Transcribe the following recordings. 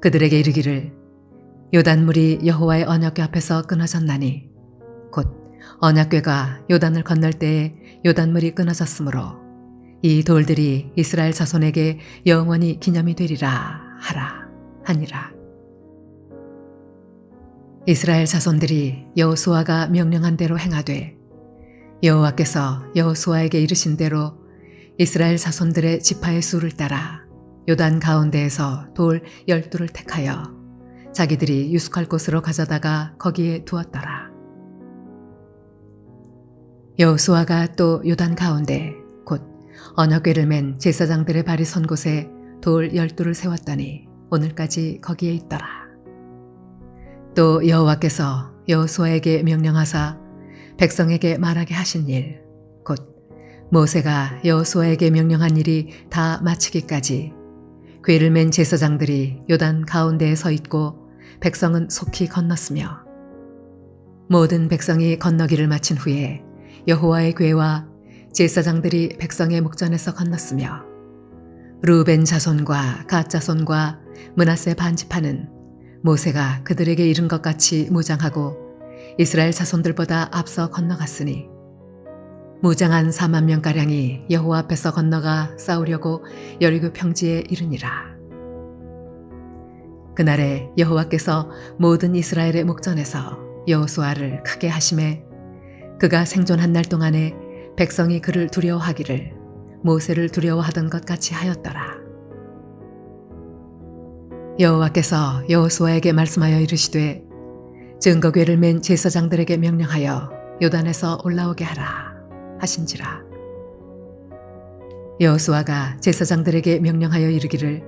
그들에게 이르기를 요단물이 여호와의 언약궤 앞에서 끊어졌나니 곧 언약궤가 요단을 건널 때에 요단물이 끊어졌으므로 이 돌들이 이스라엘 자손에게 영원히 기념이 되리라 하라 하니라. 이스라엘 자손들이 여호수아가 명령한 대로 행하되 여호와께서 여호수아에게 이르신 대로 이스라엘 자손들의 지파의 수를 따라 요단 가운데에서 돌 열두를 택하여 자기들이 유숙할 곳으로 가져다가 거기에 두었더라. 여호수아가 또 요단 가운데 곧 언어궤를 맨 제사장들의 발이 선 곳에 돌 열두를 세웠더니 오늘까지 거기에 있더라. 또 여호와께서 여호수아에게 명령하사 백성에게 말하게 하신 일, 곧 모세가 여호수아에게 명령한 일이 다 마치기까지 궤를 맨 제사장들이 요단 가운데에 서 있고 백성은 속히 건넜으며 모든 백성이 건너기를 마친 후에 여호와의 궤와 제사장들이 백성의 목전에서 건넜으며 루벤 자손과 갓 자손과 문하세 반지파는 모세가 그들에게 이른 것 같이 무장하고 이스라엘 자손들보다 앞서 건너갔으니 무장한 4만 명가량이 여호와 앞에서 건너가 싸우려고 여리고 평지에 이르니라. 그날에 여호와께서 모든 이스라엘의 목전에서 여호수아를 크게 하심에 그가 생존한 날 동안에 백성이 그를 두려워하기를 모세를 두려워하던 것 같이 하였더라. 여호와께서 여호수아에게 말씀하여 이르시되 증거궤를 맨 제사장들에게 명령하여 요단에서 올라오게 하라 하신지라. 여호수아가 제사장들에게 명령하여 이르기를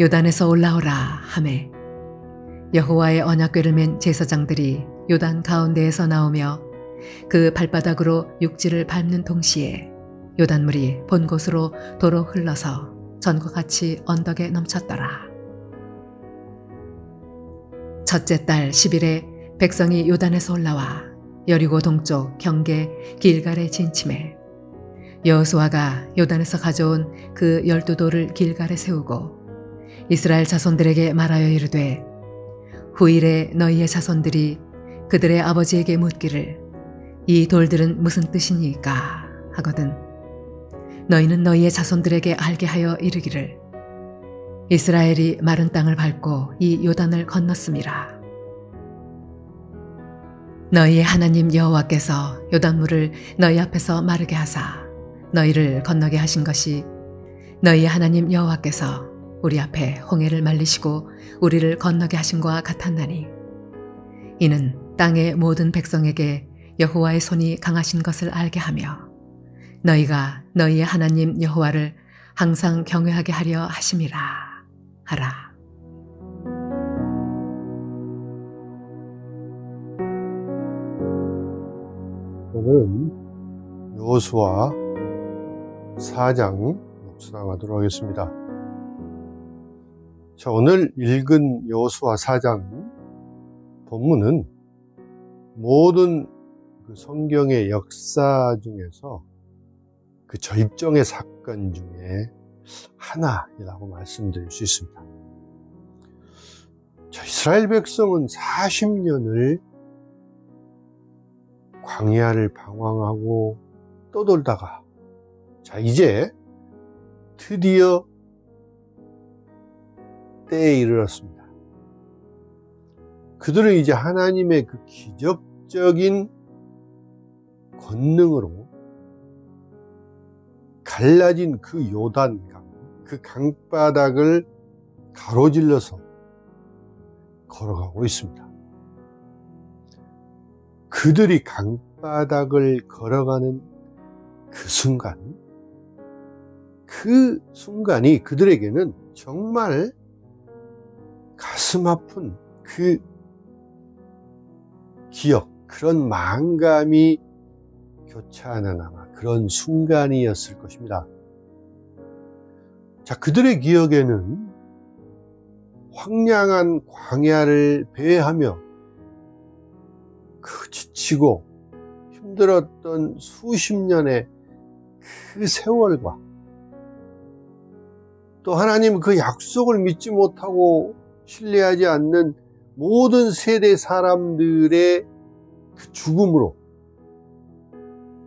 요단에서 올라오라 하매 여호와의 언약궤를 맨 제사장들이 요단 가운데에서 나오며 그 발바닥으로 육지를 밟는 동시에 요단물이 본 곳으로 도로 흘러서 전과 같이 언덕에 넘쳤더라. 첫째 달 10일에 백성이 요단에서 올라와 여리고 동쪽 경계 길갈에 진침해 여호수아가 요단에서 가져온 그 열두 돌을 길갈에 세우고 이스라엘 자손들에게 말하여 이르되 후일에 너희의 자손들이 그들의 아버지에게 묻기를 이 돌들은 무슨 뜻이니까? 하거든 너희는 너희의 자손들에게 알게 하여 이르기를 이스라엘이 마른 땅을 밟고 이 요단을 건넜음이라 너희의 하나님 여호와께서 요단물을 너희 앞에서 마르게 하사 너희를 건너게 하신 것이 너희의 하나님 여호와께서 우리 앞에 홍해를 말리시고 우리를 건너게 하신 것과 같았나니 이는 땅의 모든 백성에게 여호와의 손이 강하신 것을 알게 하며 너희가 너희의 하나님 여호와를 항상 경외하게 하려 하심이라 하라. 오늘은 여호수아 4장 묵상하도록 하겠습니다. 자, 오늘 읽은 여호수아 4장 본문은 모든 그 성경의 역사 중에서 그 절정의 사건 중에 하나이라고 말씀드릴 수 있습니다. 자, 이스라엘 백성은 40년을 광야를 방황하고 떠돌다가 자 이제 드디어 때에 이르렀습니다. 그들은 이제 하나님의 그 기적적인 권능으로 갈라진 그 요단강, 그 강바닥을 가로질러서 걸어가고 있습니다. 그들이 강바닥을 걸어가는 그 순간, 그 순간이 그들에게는 정말 가슴 아픈 그 기억, 그런 망감이 교차하는 아마 그런 순간이었을 것입니다. 자, 그들의 기억에는 황량한 광야를 배회하며 그 지치고 힘들었던 수십 년의 그 세월과 또 하나님 그 약속을 믿지 못하고 신뢰하지 않는 모든 세대 사람들의 그 죽음으로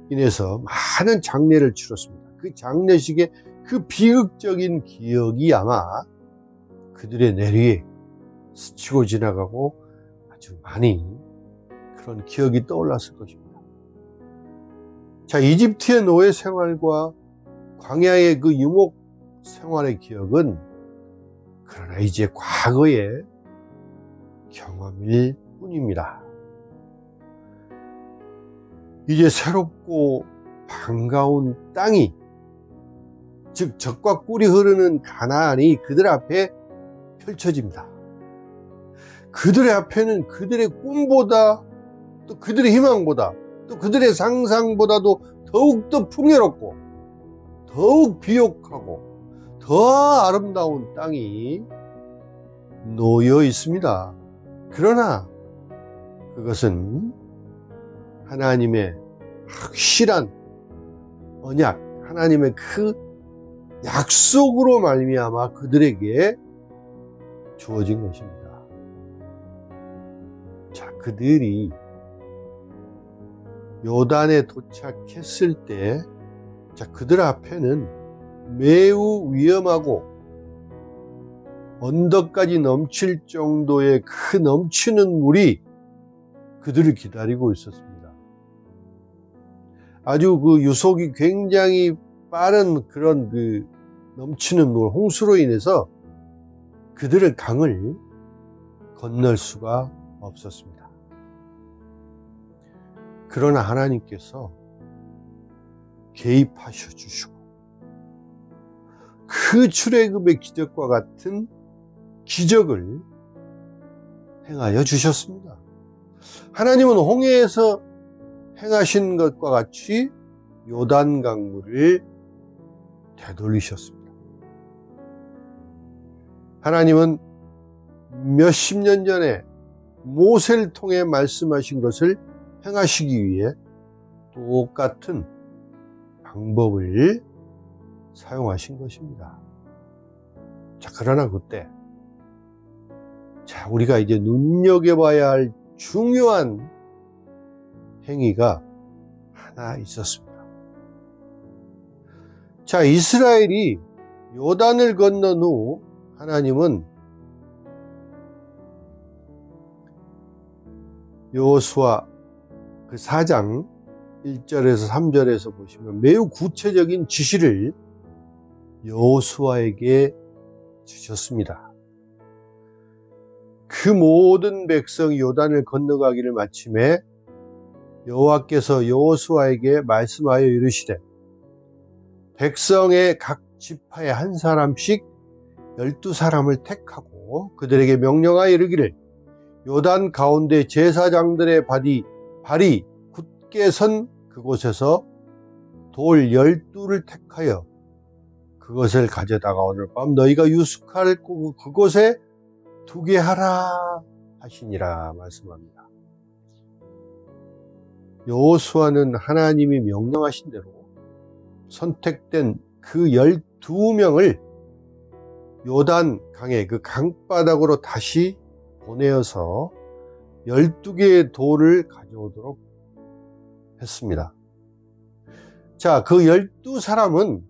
인해서 많은 장례를 치렀습니다. 그 장례식의 그 비극적인 기억이 아마 그들의 내리에 스치고 지나가고 아주 많이 그런 기억이 떠올랐을 것입니다. 자, 이집트의 노예 생활과 광야의 그 유목 생활의 기억은 그러나 이제 과거의 경험일 뿐입니다. 이제 새롭고 반가운 땅이 즉 적과 꿀이 흐르는 가나안이 그들 앞에 펼쳐집니다. 그들의 앞에는 그들의 꿈보다 또 그들의 희망보다 또 그들의 상상보다도 더욱더 풍요롭고 더욱 비옥하고 더 아름다운 땅이 놓여 있습니다. 그러나 그것은 하나님의 확실한 언약, 하나님의 그 약속으로 말미암아 그들에게 주어진 것입니다. 자, 그들이 요단에 도착했을 때, 자, 그들 앞에는 매우 위험하고 언덕까지 넘칠 정도의 그 넘치는 물이 그들을 기다리고 있었습니다. 아주 그 유속이 굉장히 빠른 그런 그 넘치는 물, 홍수로 인해서 그들의 강을 건널 수가 없었습니다. 그러나 하나님께서 개입하셔 주시고 그 출애굽의 기적과 같은 기적을 행하여 주셨습니다. 하나님은 홍해에서 행하신 것과 같이 요단 강물을 되돌리셨습니다. 하나님은 몇십 년 전에 모세를 통해 말씀하신 것을 행하시기 위해 똑같은 방법을 사용하신 것입니다. 자, 그러나 그때, 자, 우리가 이제 눈여겨봐야 할 중요한 행위가 하나 있었습니다. 자, 이스라엘이 요단을 건넌 후 하나님은 여호수아 그 4장 1절에서 3절에서 보시면 매우 구체적인 지시를 여호수아에게 주셨습니다. 그 모든 백성이 요단을 건너가기를 마침에 여호와께서 여호수아에게 말씀하여 이르시되 백성의 각 지파에 한 사람씩 열두 사람을 택하고 그들에게 명령하여 이르기를 요단 가운데 제사장들의 발이, 발이 굳게 선 그곳에서 돌 열두를 택하여 그것을 가져다가 오늘 밤 너희가 유숙할 그곳에 두게 하라 하시니라 말씀합니다. 여호수아는 하나님이 명령하신 대로 선택된 그 12명을 요단 강의 그 강바닥으로 다시 보내어서 12개의 돌을 가져오도록 했습니다. 자, 그 12사람은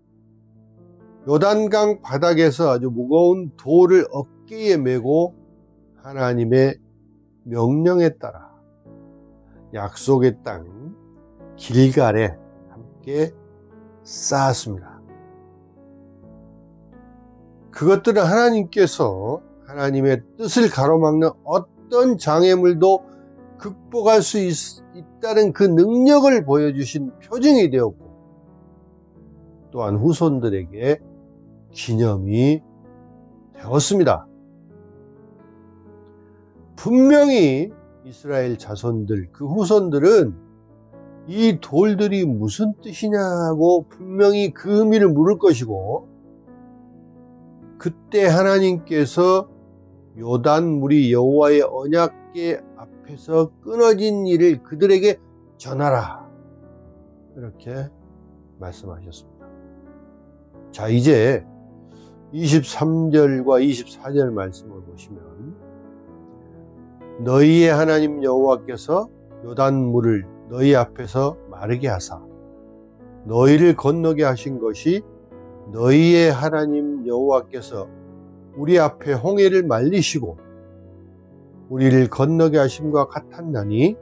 요단강 바닥에서 아주 무거운 돌을 어깨에 메고 하나님의 명령에 따라 약속의 땅 길갈에 함께 쌓았습니다. 그것들은 하나님께서 하나님의 뜻을 가로막는 어떤 장애물도 극복할 수 있, 있다는 그 능력을 보여주신 표징이 되었고 또한 후손들에게 기념이 되었습니다. 분명히 이스라엘 자손들, 그 후손들은 이 돌들이 무슨 뜻이냐고 분명히 그 의미를 물을 것이고, 그때 하나님께서 요단 물이 여호와의 언약궤 앞에서 끊어진 일을 그들에게 전하라. 이렇게 말씀하셨습니다. 자, 이제 23절과 24절 말씀을 보시면 너희의 하나님 여호와께서 요단 물을 너희 앞에서 마르게 하사 너희를 건너게 하신 것이 너희의 하나님 여호와께서 우리 앞에 홍해를 말리시고 우리를 건너게 하심과 같았나니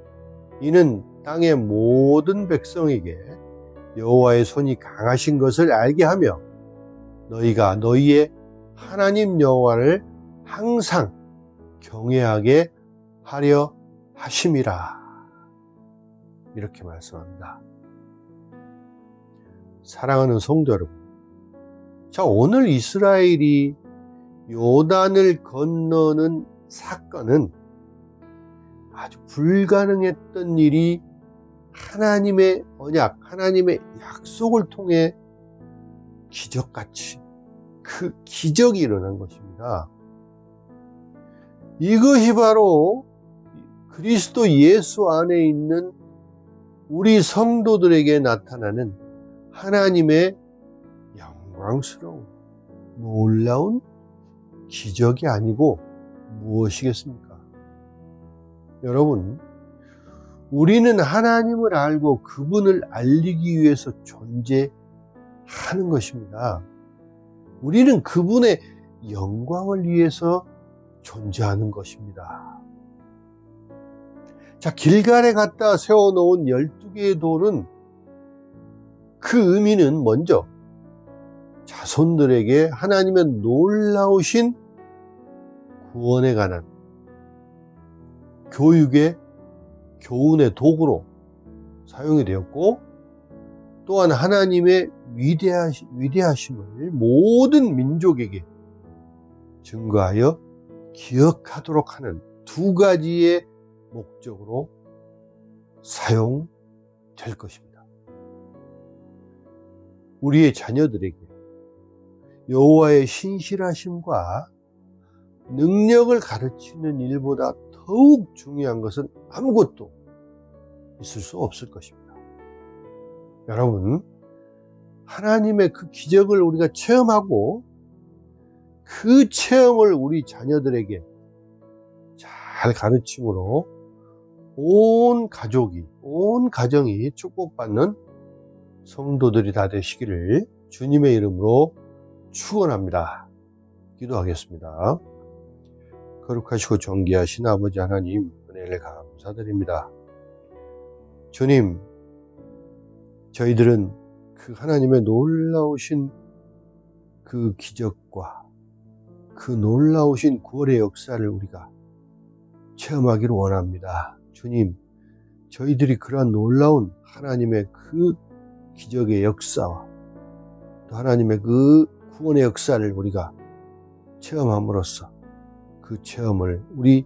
이는 땅의 모든 백성에게 여호와의 손이 강하신 것을 알게 하며 너희가 너희의 하나님 여호와를 항상 경외하게 하려 하심이라. 이렇게 말씀합니다. 사랑하는 성도 여러분. 자, 오늘 이스라엘이 요단을 건너는 사건은 아주 불가능했던 일이 하나님의 언약, 하나님의 약속을 통해 기적같이 그 기적이 일어난 것입니다. 이것이 바로 그리스도 예수 안에 있는 우리 성도들에게 나타나는 하나님의 영광스러운 놀라운 기적이 아니고 무엇이겠습니까? 여러분, 우리는 하나님을 알고 그분을 알리기 위해서 존재하는 것입니다. 우리는 그분의 영광을 위해서 존재하는 것입니다. 자, 길갈에 갖다 세워놓은 12개의 돌은 그 의미는 먼저 자손들에게 하나님의 놀라우신 구원에 관한 교육의 교훈의 도구로 사용이 되었고 또한 하나님의 위대하시, 위대하심을 모든 민족에게 증거하여 기억하도록 하는 두 가지의 목적으로 사용될 것입니다. 우리의 자녀들에게 여호와의 신실하심과 능력을 가르치는 일보다 더욱 중요한 것은 아무것도 있을 수 없을 것입니다. 여러분, 하나님의 그 기적을 우리가 체험하고 그 체험을 우리 자녀들에게 잘 가르침으로 온 가족이, 온 가정이 축복받는 성도들이 다 되시기를 주님의 이름으로 축원합니다. 기도하겠습니다. 거룩하시고 존귀하신 아버지 하나님 은혜를 감사드립니다. 주님, 저희들은 그 하나님의 놀라우신 그 기적과 그 놀라우신 구원의 역사를 우리가 체험하기를 원합니다. 주님, 저희들이 그러한 놀라운 하나님의 그 기적의 역사와 또 하나님의 그 구원의 역사를 우리가 체험함으로써 그 체험을 우리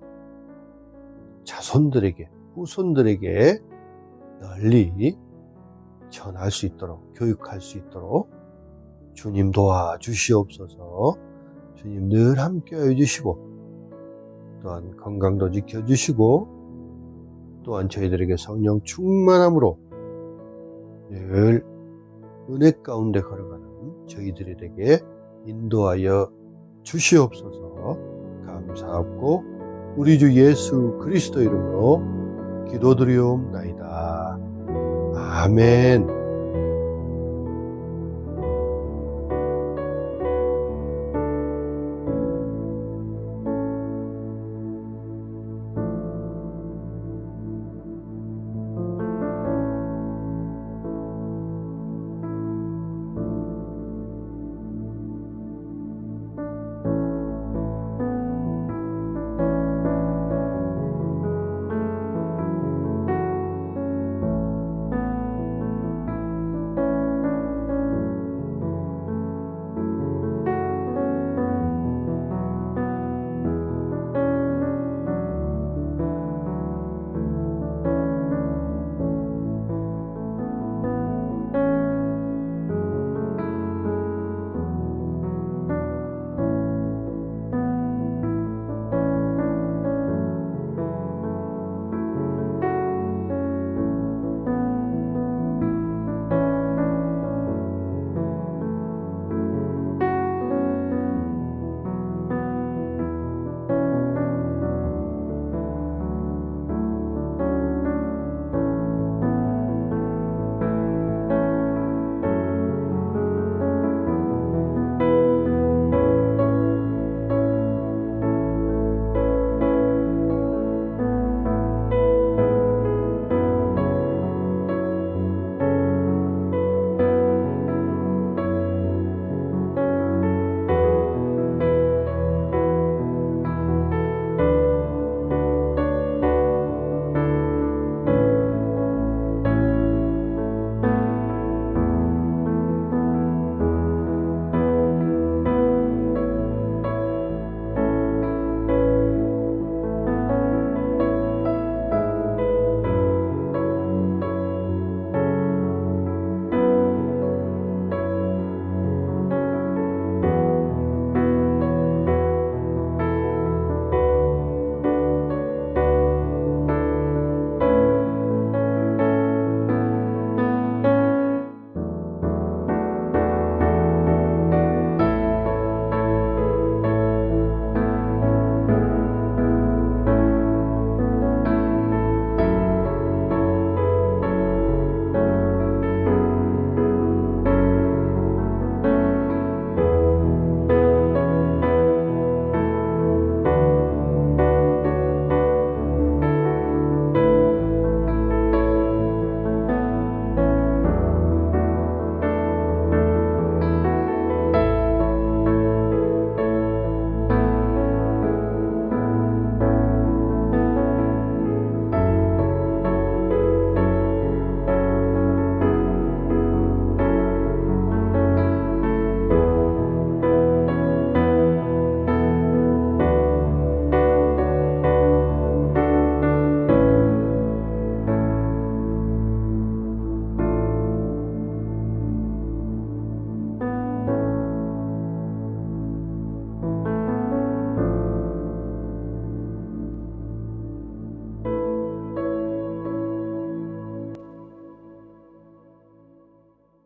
자손들에게, 후손들에게 널리 전할 수 있도록, 교육할 수 있도록 주님 도와주시옵소서. 주님 늘 함께해 주시고 또한 건강도 지켜주시고 또한 저희들에게 성령 충만함으로 늘 은혜 가운데 걸어가는 저희들에게 인도하여 주시옵소서 감사하고 우리 주 예수 그리스도 이름으로 기도드리옵나이다. 아멘.